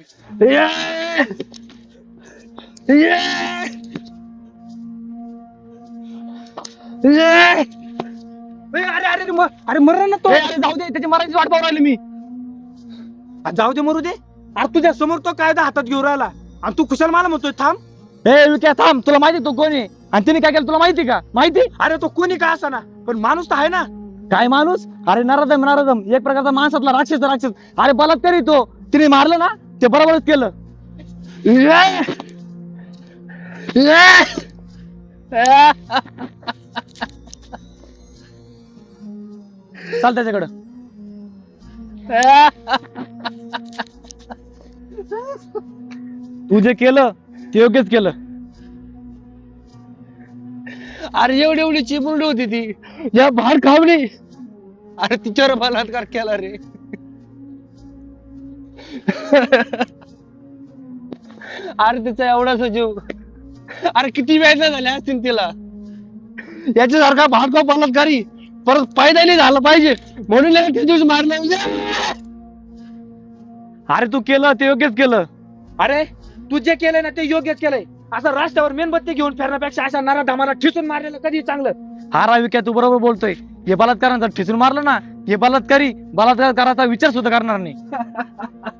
Yeah! Yeah! Yeah! अरे अरे अरे म- अरे मर ना तो जाऊ दे त्याची मराठी वाट पाहू राहिली मी आ, जाऊ दे मरू दे अरे तुझ्या समोर तो कायदा हातात घेऊन राहिला आणि तू कुशाल मला म्हणतोय थांब ए विक्या थांब तुला माहिती तो कोणी आणि तिने काय केलं तुला माहिती का माहिती अरे तो कोणी का असा ना पण माणूस तर आहे ना काय माणूस अरे नरदम नरदम एक प्रकारचा माणसातला राक्षस राक्षस अरे बलात्कारी तो तिने मारलं ना ते बरोबरच केलं. चाल त्याच्याकडं. तू जे केलं ते योग्यच केलं. अरे एवढी एवढी चिमुरडी होती ती. या बाहेर खावली. अरे तिच्यावर बलात्कार केला रे. अरे तिचा एवढासा जीव अरे किती वेळा झाल्या असतील तिला? याच्यासारखा भाडका बलात्कारी परत फायदा नाही झाला पाहिजे. म्हणून त्या दिवशी मारलं म्हणजे अरे तू केलं ते योग्यच केलं. अरे तू जे केलंय ना ते योग्यच केलंय. असं रस्त्यावर मेणबत्ती घेऊन फिरण्यापेक्षा अशा नरा धामाला ठिसून मारलेलं कधी चांगलं. हा राविक्या तू बरोबर बोलतोय. हे बलात्कारांचा ठिसून मारलं ना हे बलात्कारी बलात्कार करायचा विचार सुद्धा करणार नाही.